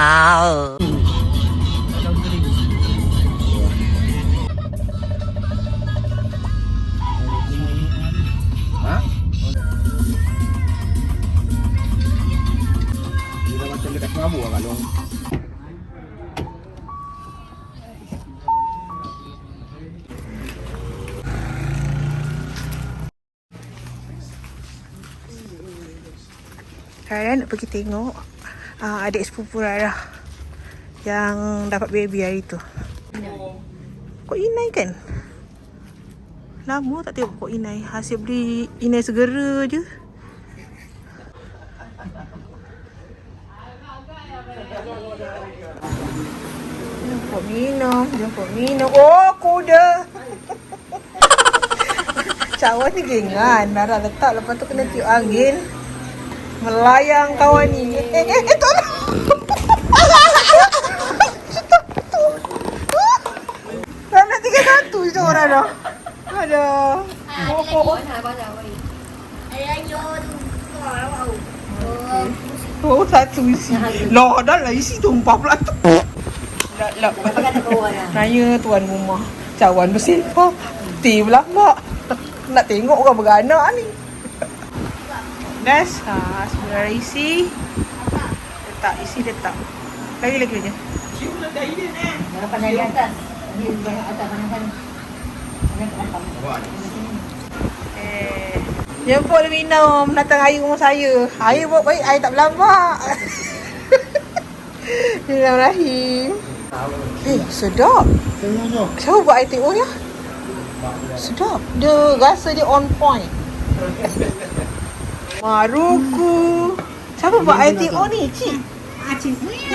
Wow. Kalau Rara nak pergi tengok uh, adik sepupu Rara yang dapat baby hari tu. Kok inai kan? Lama tak tengok kok inai. Hasil beli inai segera je. Jemput minum, jemput minum. Oh, kuda. Cawan ni gengan. Rara letak lepas tu kena tiup angin. Melayang kawan ni. Eh, eh, eh, tolong. Je orang dah. Ada. Oh, oh, oh. Oh, isi. Lah, dah lah isi tumpah pula tu. Lah, lah. Nanya tuan rumah. Cawan bersepah. Putih pula mak. Nak tengok orang beranak ni. Das, ha, sebenarnya isi. Letak, isi letak. Lagi lagi je. Eh, jemput dia minum datang air rumah saya. Air buat baik, air tak berlambak. Bismillahirrahmanirrahim. Eh, sedap. Siapa buat air teh ya? Sedap. Dia rasa dia on point. Maruku. Siapa buat air teh ni, Cik?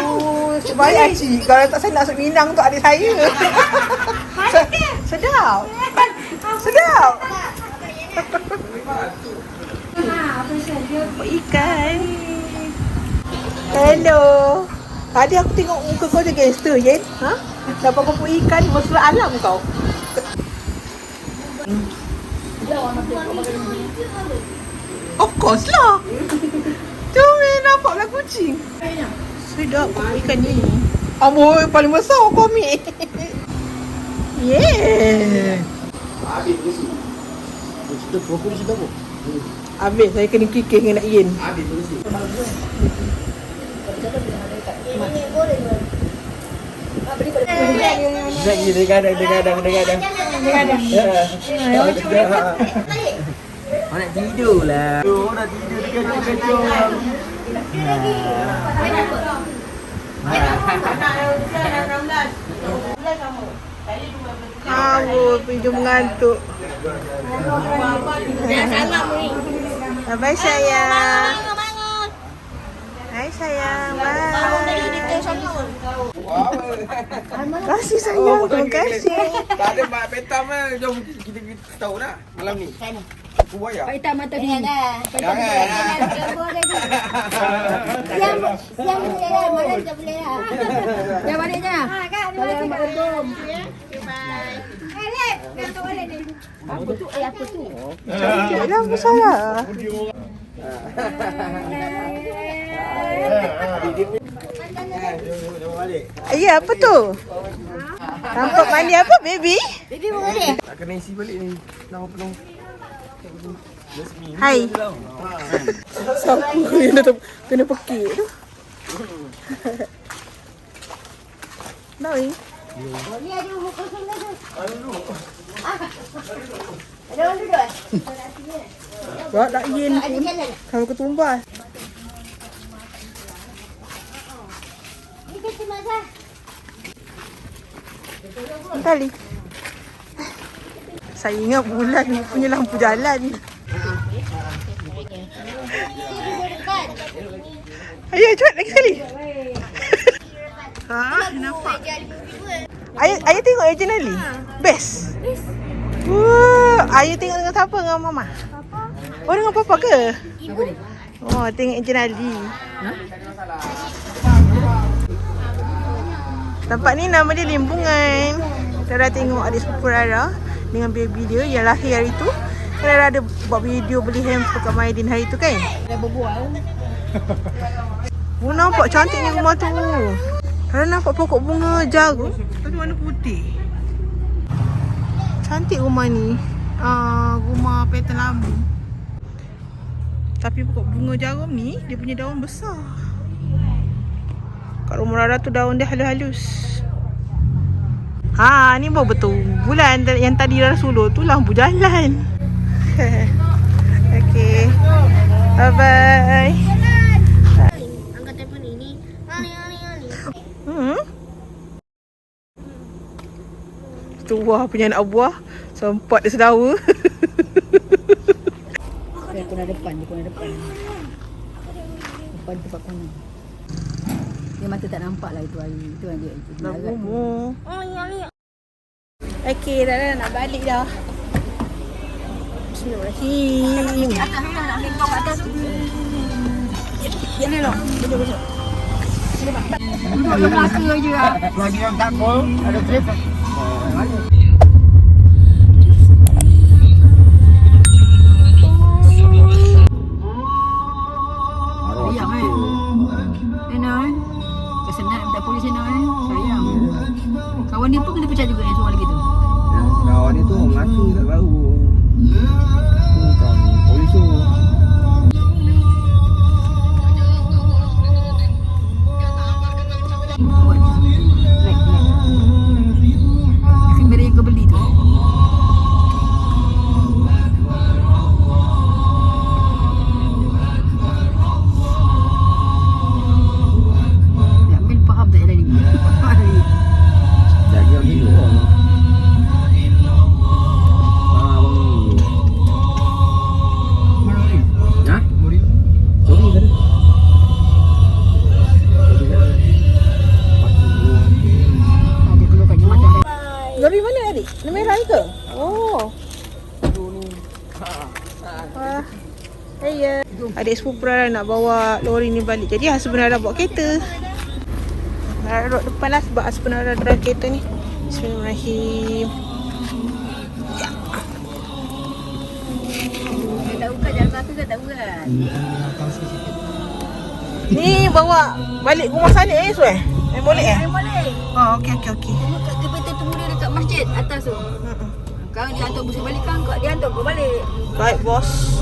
Oh, sebaik Cik. Kalau tak saya nak masuk Minang untuk adik saya. Se- Sedap. Sedap. Ikan. Hello. Tadi aku tengok muka kau je gangster, Yen. Ha? Dapat kau pun ikan, mesra alam kau. Of course lah. Cuma nampak lah kucing. Sedap kau ikan ni. Amboi, paling besar kau ambil. Yeah. Habis ke si? Cerita cerita apa? Habis saya kena kikir dengan nak Yen. Habis ke si? Nak pergi dia kadang dia kadang dia kadang. Dia kadang. Ya. Oh, nak tidur lah. Oh, nak tidur dia kadang. Awak pinjam mengantuk. Bye sayang. Hai sayang. Bye. Terima kasih sayang. Terima kasih. Tak ada mak petam lah. Jom kita kita tahu dah malam ni. Aku bayar. Pak hitam mata ni. Jangan. Siang siang boleh lah, malam tak boleh lah. Dah baliknya. Kalau yang mak untung. Apa tu? Eh apa tu? Jangan apa salah. Jom jom balik. Ya, apa tu? Nampak mandi apa, baby? Baby boleh? Tak kena isi balik ni. Nama penuh. Hai. Siapa kena kena pekik tu? Noi. Boleh ada umur kosong dah tu. Ada orang duduk eh? Buat tak yin Ada pun. jalan. Kalau ketumbas. Ni kata masa. Tali. Saya ingat bulan ni punya lampu jalan. Ayo, cepat lagi sekali. Ha, nampak. Ayah, ayah tengok Agent Ali? Best. Wah, ayah tengok dengan siapa? Dengan mama? Oh, dengan papa ke? Oh, tengok Agent Ali. Tempat ni nama dia Limbungan. Rara tengok adik sepupu Rara dengan baby dia yang lahir hari tu. Rara ada buat video beli hamper kat Maidin hari tu kan? Dah berbual. Oh nampak cantiknya rumah tu. Ada nampak pokok bunga jagung. Ada warna putih. Cantik rumah ni. Ah, rumah petan lambu. Tapi pokok bunga jarum ni dia punya daun besar. Kat rumah Rara tu daun dia halus-halus. Ha, ni baru betul. Bulan yang tadi Rara suluh tu lampu jalan. okay. Bye bye. Angkat telefon ini. Ani ani ani. Hmm. Tua punya anak buah Sempat dia sedawa Dia kena depan, dia kena depan. Depan tempat kona. Dia mata tak nampak lah itu hari. Itu yang dia itu. Nak Larat tu. umur Okay dah dah nak balik dah Bismillahirrahmanirrahim Atas ni nak ambil kau kat atas tu. Ya ni lah Duduk belaka je lah. Lagi yang takut ada kereta. Adik sepupu Rara nak bawa lori ni balik Jadi husband Rara bawa kereta Rara duduk depan lah sebab Rara drive kereta ni Bismillahirrahmanirrahim tahu kan jalan belakang kan tahu kan? Ni bawa balik rumah sana eh Suai? Eh boleh eh? Eh boleh. Oh okey okey okey kat kereta tunggu dia dekat masjid atas tu. Sekarang dia hantar busuk balik kan kau dia hantar kau balik. Baik bos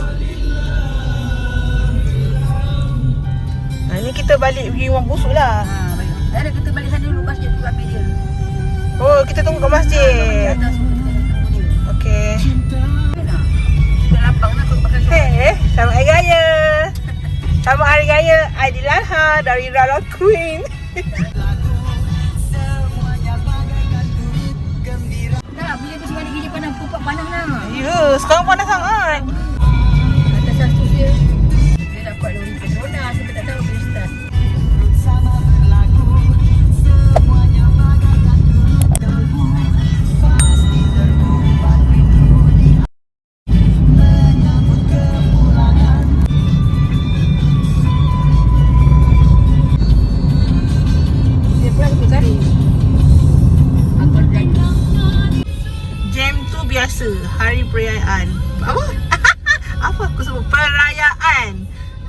ni kita balik pergi rumah busuk lah Ha baik. Tak ada kita balik sana dulu masjid tu ambil dia. Oh kita tunggu kat Masjid dia. Okey Nah. Sudah lapang nak kau pakai Hey, Eh, selamat hari raya. Selamat hari raya Aidiladha dari Rara Queen. Dah bila tu sebalik kerja panas pupak panas lah. Ya, sekarang panas sangat.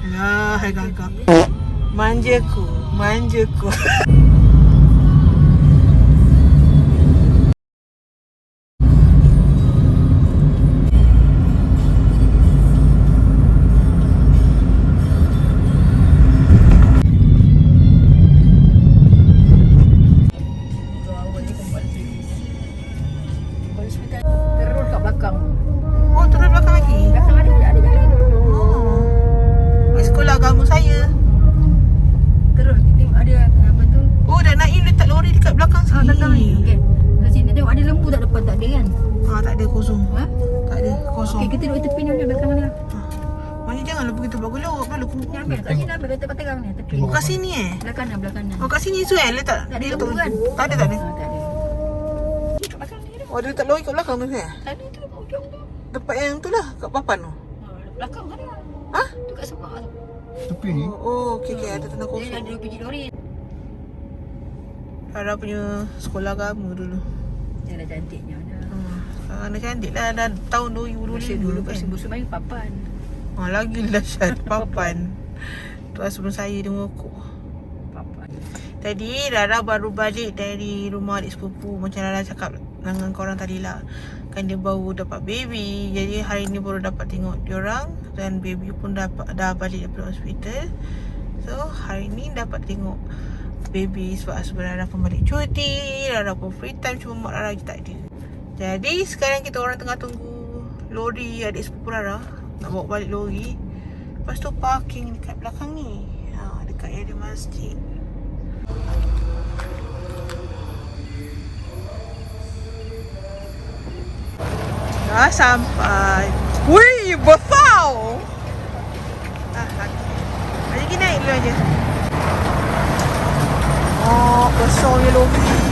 Alah, hai gagak. Manjaku, manjaku. Terus kat belakang. Oh, lori dekat belakang Ah sini. belakang ni. Okey. Kat sini tengok ada lembu tak depan tak ada kan? Ah, tak ada kosong. Ha? Tak ada kosong. Okey kita duduk tepi ni belakang mana? Mana janganlah begitu bagus lah. Malu aku. Ni ambil kat sini ambil letak paterang ni tepi. Oh, kat sini eh? Belakang kanan belakang kanan. Oh, kat sini tu eh? Letak. Tak ada dia lembu kan? Tak ada, tak ada. Ah, tak ada. Ni kat ni. Oh, dia letak lori kat belakang tu eh? Tadi tu hujung tu. Tempat yang tu lah, kat papan tu. Ha, belakang ada. Ha? Tu kat semak tu. Tepi ni. Oh, oh okey, okey. Ada tanah Dia kosong. ada dua biji lori. Rara punya sekolah agama dulu. Dia dah cantiknya. Dah. Hmm. Sekarang dah cantik lah. Dah tahun 2025 Masa dulu kan. pasal musuh main papan. Ha, lagi dahsyat papan. Tu lah sebelum saya dia merokok. Tadi Rara baru balik dari rumah adik sepupu Macam Rara cakap dengan korang tadi lah Kan dia baru dapat baby Jadi hari ni baru dapat tengok diorang Dan baby pun dapat dah balik daripada hospital So hari ni dapat tengok baby Sebab sebenarnya Rara pun balik cuti Rara pun free time Cuma mak Rara je tak ada Jadi sekarang kita orang tengah tunggu Lori adik sepupu Rara. Nak bawa balik lori. Lepas tu parking dekat belakang ni. Ha, Dekat area masjid. Dah sampai. Wih, besar! Ah, Lagi kita naik dulu aja Oh, besarnya lori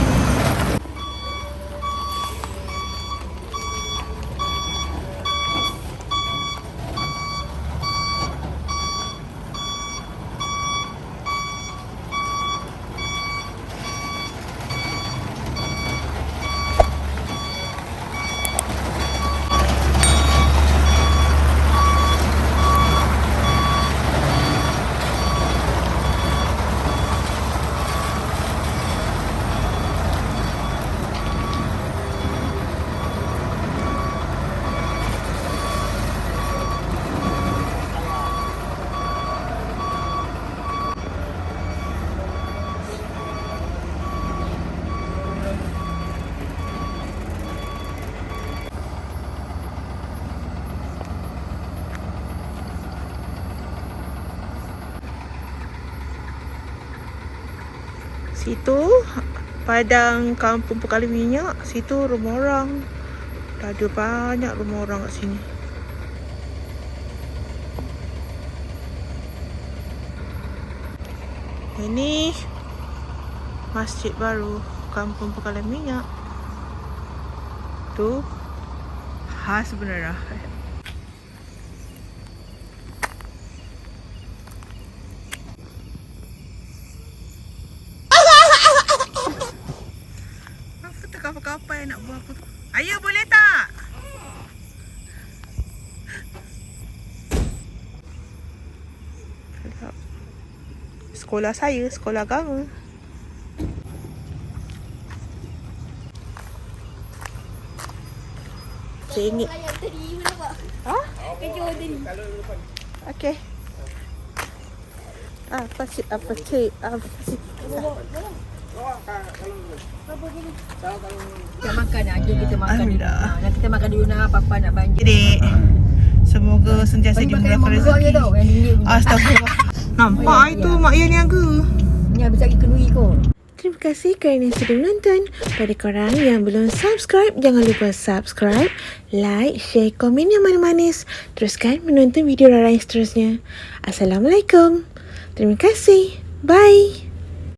Situ Padang Kampung Pekali Minyak Situ rumah orang. Dah ada banyak rumah orang kat sini. Ini Masjid baru Kampung Pekali Minyak. Tu Ha sebenarnya tu kapal-kapal yang nak buat aku tu? Ayah boleh tak? Sedap. Sekolah saya, sekolah agama. Sengit. Ha? Okey. Apa sih? Apa sih? Apa sih? Kita makan nak Nanti kita makan dulu. Alhamdulillah. Ha, Nanti kita makan dulu nak apa-apa nak banjir. Dek Semoga sentiasa yang dimurahkan rezeki. Yang. Astagfirullah Nampak Ya, itu ya. mak ayah niaga Ni habis lagi kenduri kot. Terima kasih kerana sudah menonton Pada korang yang belum subscribe Jangan lupa subscribe Like, share, komen yang manis-manis Teruskan menonton video Rara yang seterusnya Assalamualaikum Terima kasih Bye